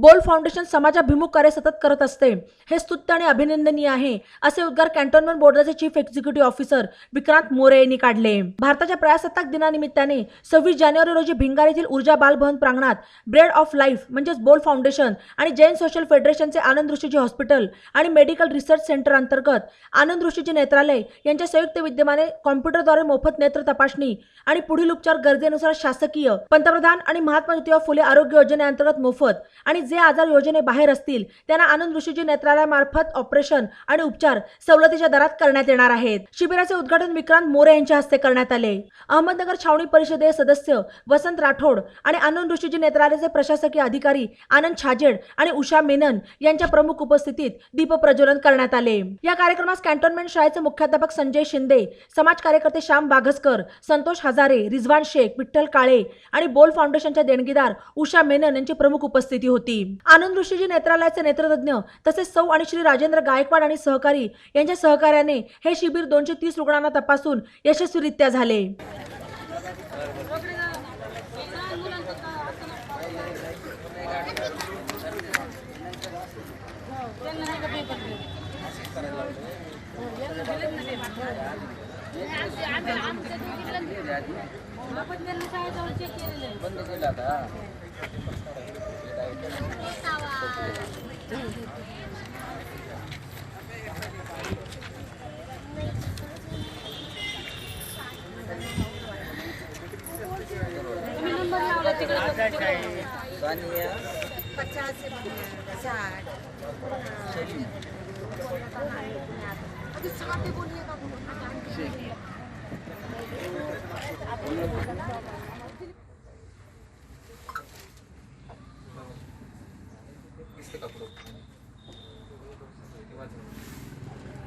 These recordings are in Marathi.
बोल फाउंडेशन समाजाभिमुख कार्य सतत करत असते. हे स्तुत्य आणि अभिनंदनीय आहे असे उद्गार कॅन्टोन्मेंट बोर्डाचे chief executive officer Vikrant More यांनी काढले. भारताच्या प्रजासत्ताक दिनानिमित्ताने सव्वीस जानेवारी रोजी भिंगार येथील ऊर्जा बालभवन प्रांगणात ब्रेड ऑफ लाईफ म्हणजेच बोल फाउंडेशन आणि जैन सोशल फेडरेशनचे आनंद ऋषीजी हॉस्पिटल आणि मेडिकल रिसर्च सेंटर अंतर्गत आनंद ऋषीजी नेत्रालय यांच्या संयुक्त विद्यमाने कॉम्प्युटरद्वारे मोफत नेत्र तपासणी आणि पुढील उपचार गरजेनुसार शासकीय पंतप्रधान आणि महात्मा ज्योतिबा फुले आरोग्य योजनेअंतर्गत मोफत आणि जे आजार योजनेबाहेर असतील त्यांना आनंद ऋषीजी नेत्रालयामार्फत ऑपरेशन आणि उपचार सवलतीच्या दरात करण्यात येणार आहेत. शिबिराचे उद्घाटन विक्रांत मोरे यांच्या हस्ते करण्यात आले. अहमदनगर छावणी परिषदेचे सदस्य वसंत राठोड आणि आनंद ऋषीजी नेत्रालयाचे प्रशासकीय अधिकारी आनंद छाजेड आणि उषा मेनन यांच्या प्रमुख उपस्थितीत दीपप्रज्वलन करण्यात आले. या कार्यक्रमास कॅन्टोन्मेंट शाळेचे मुख्याध्यापक संजय शिंदे समाज कार्यकर्ते श्याम बाघसकर संतोष हजारे रिझवान शेख विठ्ठल काळे आणि बोल फाउंडेशनच्या देणगीदार उषा मेनन यांची प्रमुख उपस्थिती होती. आनंद ऋषीजी नेत्रालयाचे नेत्रतज्ञ तसेच सौ आणि श्री राजेंद्र गायकवाड आणि सहकारी यांच्या सहकार्याने हे शिबिर दोनशे तीस रुग्णांना तपासून यशस्वीरित्या झाले. बंद केलं आता. सानिया पचास साठ सलीम अभी साठ ही बोलिएगा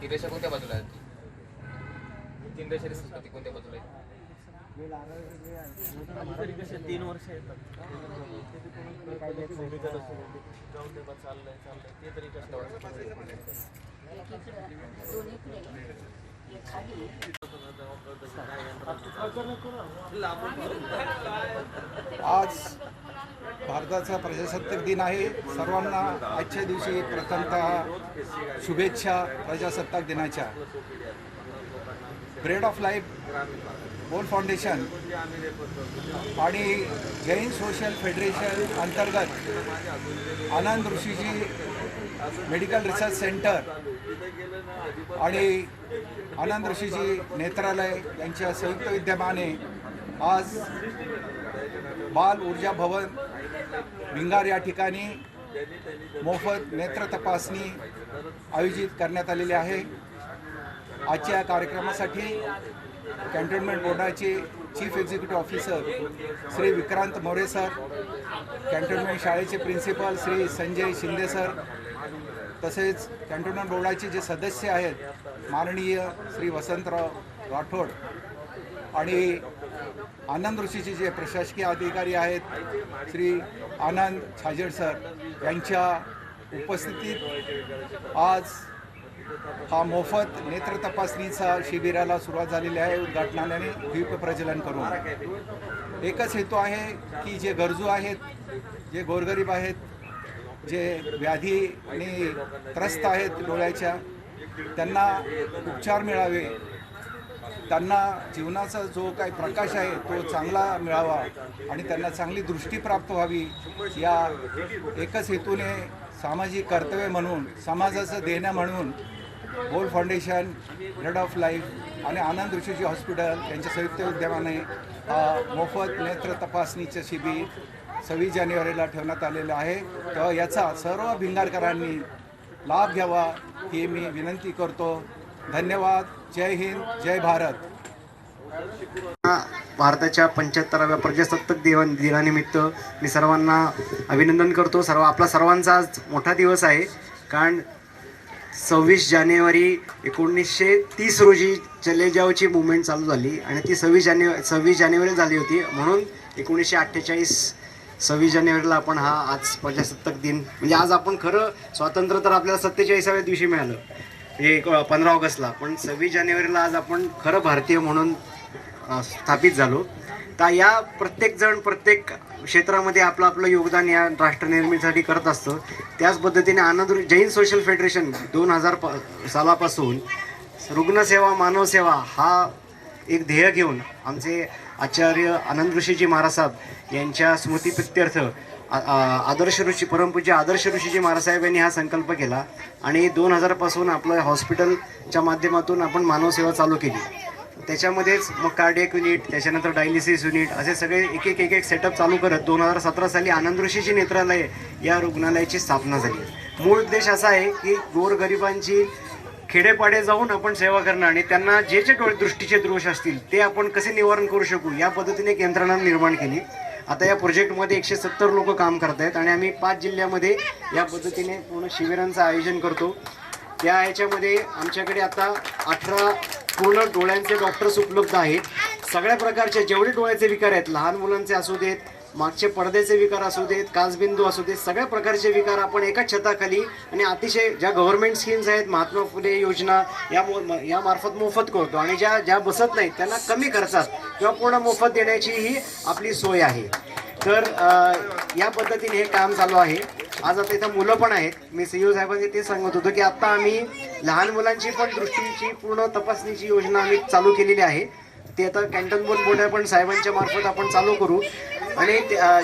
ती रेषा कोणत्या बाजूला आहे तीन रेषा दिसतात कोणत्या बाजूला आहे? तीन वर्ष येतात जाऊन दे बा चाललंय चाललंय ते तरी कसं आज भारताचा प्रजासत्ताक दिन आहे. सर्वांना आजच्या दिवशी प्रथमतः शुभेच्छा प्रजासत्ताक दिनाच्या. ब्रेड ऑफ लाईफ बोल फाउंडेशन आणि जैन सोशल फेडरेशन अंतर्गत Anand Rishiji medical research centre आणि आनंद ऋषीजी नेत्रालय यांच्या संयुक्त विद्यमाने आज बाल ऊर्जा भवन भिंगार या ठिकाणी मोफत नेत्र तपासणी आयोजित करण्यात आलेली आहे. आजच्या कार्यक्रमासाठी कॅन्टोन्मेंट बोर्डाचे chief executive officer Shri Vikrant More sir cantonment शाळेचे प्रिन्सिपल श्री संजय शिंदे सर तसेच कॅन्टोन्मेंट बोर्डाचे जे सदस्य आहेत माननीय श्री वसंतराव राठोड आणि आनंद ऋषीचे जे प्रशासकीय अधिकारी आहेत श्री आनंद छाजेड सर यांच्या उपस्थितीत आज हा मोफत नेत्र तपासणीचा शिबिराला सुरुवात झालेली आहे. उद्घाटनाने द्वीप प्रज्वलन करून. एकच हेतू आहे की जे गरजू आहेत जे गोरगरीब आहेत जे व्याधी आणि त्रस्त आहेत डोळ्याच्या त्यांना उपचार मिळावे. त्यांना जीवनाचा जो काही प्रकाश आहे तो चांगला मिळावा आणि त्यांना चांगली दृष्टी प्राप्त व्हावी या एकच हेतूने सामाजिक कर्तव्य म्हणून समाजाचं देणं म्हणून गोल फाउंडेशन रेड ऑफ लाईफ आणि आनंद ऋषीजी हॉस्पिटल यांच्या संयुक्त विद्यमाने मोफत नेत्र तपासणीचं शिबिर सव्वीस जानेवारीला ठेवण्यात आलेलं आहे. तेव्हा याचा सर्व भिंगारकरांनी लाभ घ्यावा ही मी विनंती करतो. धन्यवाद. जय हिंद जय भारत. भारताच्या पंच्याहत्तराव्या प्रजासत्ताक दिवा दिनानिमित्त मी सर्वांना अभिनंदन करतो. सर्व आपला सर्वांचा आज मोठा दिवस आहे. कारण सव्वीस जानेवारी एकोणीसशे तीस रोजी चलेजावची मुवमेंट चालू झाली आणि ती सव्वीस जानेवारी सव्वीस जानेवारी झाली होती. म्हणून एकोणीसशे अठ्ठेचाळीस सव्वीस जानेवारीला आपण हा आज प्रजासत्ताक दिन म्हणजे आज आपण खरं स्वातंत्र्य तर आपल्याला सत्तेचाळीसाव्या दिवशी मिळालं. एक पंधरा ऑगस्टला. पण सव्वीस जानेवारीला आज आपण खरं भारतीय म्हणून स्थापित झालो. तर या प्रत्येकजण प्रत्येक क्षेत्रामध्ये आपलं आपलं योगदान या राष्ट्रनिर्मितीसाठी करत असतं. त्याच पद्धतीने आनंद जैन सोशल फेडरेशन दोन हजार प सालापासून रुग्णसेवा मानवसेवा हा एक ध्येय घेऊन आमचे आचार्य आनंद ऋषीजी महाराज साहेब यांच्या स्मृतीप्रित्यर्थ आदर्श ऋषी परमपूज्य आदर्श ऋषीजी महाराजसाहेब यांनी हा संकल्प केला आणि दोन हजारपासून आपलं हॉस्पिटलच्या माध्यमातून आपण मानवसेवा चालू केली. त्याच्यामध्येच मग कार्डियक युनिट त्याच्यानंतर डायलिसिस युनिट असे सगळे एक एक एक एक सेटअप चालू करत दोन हजार सतरा साली आनंद ऋषीची नेत्रालय या रुग्णालयाची स्थापना झाली. मूळ उद्देश असा आहे की गोरगरिबांची खेडेपाडे जाऊन आपण सेवा करणं आणि त्यांना जे जे डोळे दृष्टीचे दोष असतील ते आपण कसे निवारण करू शकू या पद्धतीने एक यंत्रणा निर्माण केली. आता या प्रोजेक्टमध्ये एकशे सत्तर लोक काम करत आहेत आणि आम्ही पाच जिल्ह्यामध्ये या पद्धतीने पूर्ण शिबिरांचं आयोजन करतो. त्या ह्याच्यामध्ये आमच्याकडे आता अठरा पूर्ण डोळ्यांचे डॉक्टर्स उपलब्ध आहेत. सगळ्या प्रकारचे जेवढे डोळ्याचे विकार आहेत लहान मुलांचे असू देत मागचे पडद्याचे विकार असू देत काचबिंदू असू देत सगळ्या प्रकारचे विकार आपण एकाच छताखाली आणि अतिशय ज्या गव्हर्नमेंट स्कीम्स आहेत महात्मा फुले योजना या मो- यामार्फत मोफत करतो आणि ज्या ज्या बसत नाहीत त्यांना कमी खर्चात किंवा पूर्ण मोफत देण्याची ही आपली सोय आहे. तर या पद्धतीने हे काम चालू आहे. आज आता इथं मुलं पण आहेत. मी सीओ साहेबांनी ते सांगत होतो की आत्ता आम्ही लहान मुलांची पण दृष्टीची पूर्ण तपासणीची योजना आम्ही चालू केलेली आहे. ते आता कॅन्टन बोर्ड पण साहेबांच्या मार्फत आपण चालू करू. आणि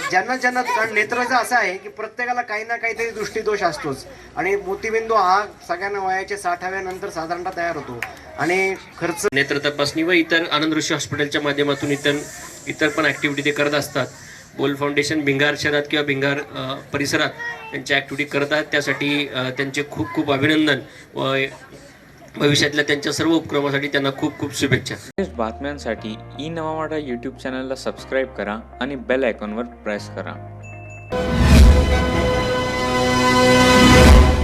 ज्यांना ज्यांना कारण नेत्राचं असं आहे की प्रत्येकाला काही ना काहीतरी दृष्टीदोष असतोच. आणि मोतीबिंदू हा सगळ्यांना वयाच्या साठाव्यानंतर साधारणतः तयार होतो. आणि खर्च नेत्र तपासणी व इतर आनंद ऋषी हॉस्पिटलच्या माध्यमातून इतर इतर पण ॲक्टिव्हिटी ते करत असतात. बोल फाउंडेशन भिंगार शहरात किंवा भिंगार परिसरात त्यांच्या ॲक्टिव्हिटी करतात. त्यासाठी त्यांचे खूप खूप अभिनंदन व भविष्यातल्या त्यांच्या सर्व उपक्रमासाठी त्यांना खूप खूप शुभेच्छा. लेटेस्ट बातम्यांसाठी ई नवा मराठा यूट्यूब चॅनलला सबस्क्राईब करा आणि बेल आयकॉनवर प्रेस करा.